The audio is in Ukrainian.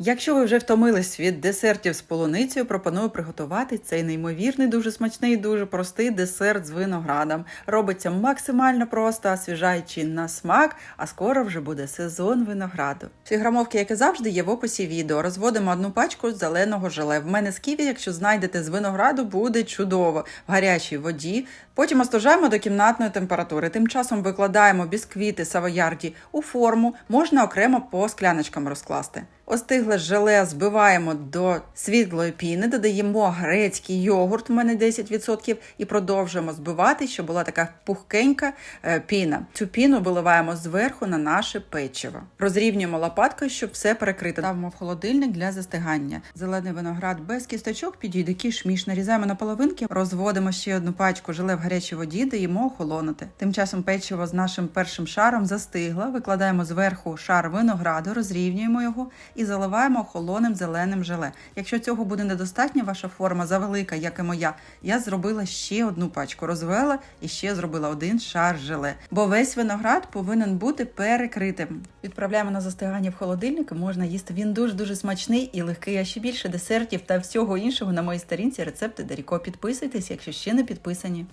Якщо ви вже втомились від десертів з полуницею, пропоную приготувати цей неймовірний, дуже смачний, дуже простий десерт з виноградом. Робиться максимально просто, освіжаючи на смак, а скоро вже буде сезон винограду. Всі грамовки, як і завжди, є в описі відео. Розводимо одну пачку зеленого желе. В мене з ківі, якщо знайдете з винограду, буде чудово в гарячій воді. Потім остужаємо до кімнатної температури. Тим часом викладаємо бісквіти савоярді у форму, можна окремо по скляночкам розкласти. Остигле желе збиваємо до світлої піни, додаємо грецький йогурт, у мене 10%, і продовжуємо збивати, щоб була така пухкенька е, піна. Цю піну виливаємо зверху на наше печиво. Розрівнюємо лопаткою, щоб все перекрити. Ставимо в холодильник для застигання. Зелений виноград без кісточок підійде кішміш. Нарізаємо на половинки, розводимо ще одну пачку желе в гарячій воді, даємо охолонути. Тим часом печиво з нашим першим шаром застигло. Викладаємо зверху шар винограду, розрівнюємо його і заливаємо холодним зеленим желе. Якщо цього буде недостатньо, ваша форма завелика, як і моя, я зробила ще одну пачку, розвела і ще зробила один шар желе. Бо весь виноград повинен бути перекритим. Відправляємо на застигання в холодильник, можна їсти. Він дуже дуже смачний і легкий. А ще більше десертів та всього іншого на моїй сторінці рецепти Даріко. Підписуйтесь, якщо ще не підписані.